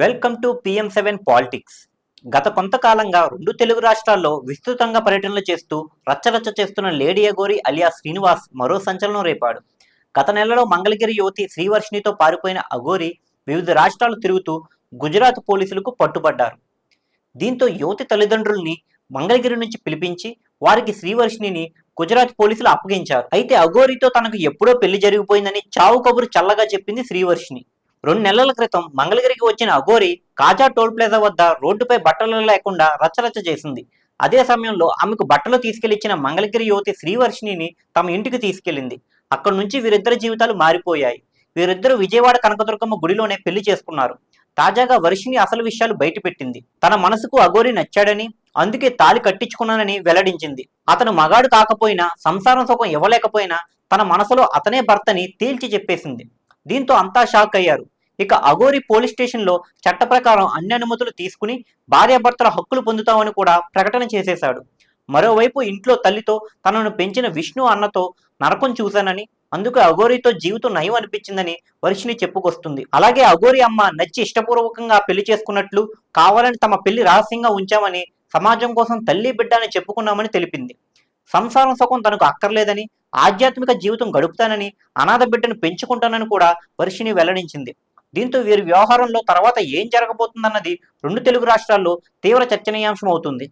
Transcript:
Welcome to PM seven politics. గత కొంతకాలంగా రెండు తెలుగు రాష్ట్రాల్లో విస్తృతంగా పర్యటనలు చేస్తూ రచ్చరచ్చ చేస్తున్న లేడీ అగోరి అలియా శ్రీనివాస్ మరో సంచలనం రేపాడు. గత నెలలో మంగళగిరి యువతి శ్రీవర్షిణితో పారిపోయిన అఘోరి వివిధ రాష్ట్రాలు తిరుగుతూ గుజరాత్ పోలీసులకు పట్టుబడ్డారు. దీంతో యువతి తల్లిదండ్రుల్ని మంగళగిరి నుంచి పిలిపించి వారికి శ్రీవర్షిణిని గుజరాత్ పోలీసులు అప్పగించారు. అయితే అఘోరితో తనకు ఎప్పుడో పెళ్ళి జరిగిపోయిందని చావు కబురు చల్లగా చెప్పింది శ్రీవర్షిణి. రెండు నెలల క్రితం మంగళగిరికి వచ్చిన అఘోరి కాజా టోల్ ప్లాజా వద్ద రోడ్డుపై బట్టలు లేకుండా రచ్చరచ్చ చేసింది. అదే సమయంలో ఆమెకు బట్టలు తీసుకెళ్ళిచ్చిన మంగళగిరి యువతి శ్రీవర్షిణిని తమ ఇంటికి తీసుకెళ్ళింది అక్కడి నుంచి వీరిద్దరి జీవితాలు మారిపోయాయి. వీరిద్దరూ విజయవాడ కనకదుర్గమ్మ గుడిలోనే పెళ్ళి చేసుకున్నారు. తాజాగా వర్షిణి అసలు విషయాలు బయటపెట్టింది. తన మనసుకు అఘోరి నచ్చాడని అందుకే తాళి కట్టించుకున్నానని వెల్లడించింది. అతను మగాడు కాకపోయినా సంసారం సుఖం ఇవ్వలేకపోయినా తన మనసులో అతనే భర్తని తేల్చి చెప్పేసింది. దీంతో అంతా షాక్ అయ్యారు. ఇక అఘోరి పోలీస్ స్టేషన్లో చట్ట ప్రకారం అన్ని అనుమతులు తీసుకుని భార్యాభర్తల హక్కులు పొందుతామని కూడా ప్రకటన చేసేశాడు. మరోవైపు ఇంట్లో తల్లితో తనను పెంచిన విష్ణు అన్నతో నరకం చూశానని అందుకే అఘోరితో జీవితం నయం అనిపించిందని వర్షిని చెప్పుకొస్తుంది. అలాగే అఘోరి అమ్మ నచ్చి ఇష్టపూర్వకంగా పెళ్ళి చేసుకున్నట్లు కావాలని తమ పెళ్ళి రహస్యంగా ఉంచామని సమాజం కోసం తల్లి బిడ్డ అని చెప్పుకున్నామని తెలిపింది. సంసారం సుఖం తనకు అక్కర్లేదని ఆధ్యాత్మిక జీవితం గడుపుతానని అనాథ బిడ్డను పెంచుకుంటానని కూడా వర్షిని వెల్లడించింది. దీంతో వీరి వ్యవహారంలో తర్వాత ఏం జరగబోతుందన్నది రెండు తెలుగు రాష్ట్రాల్లో తీవ్ర చర్చనీయాంశం అవుతుంది.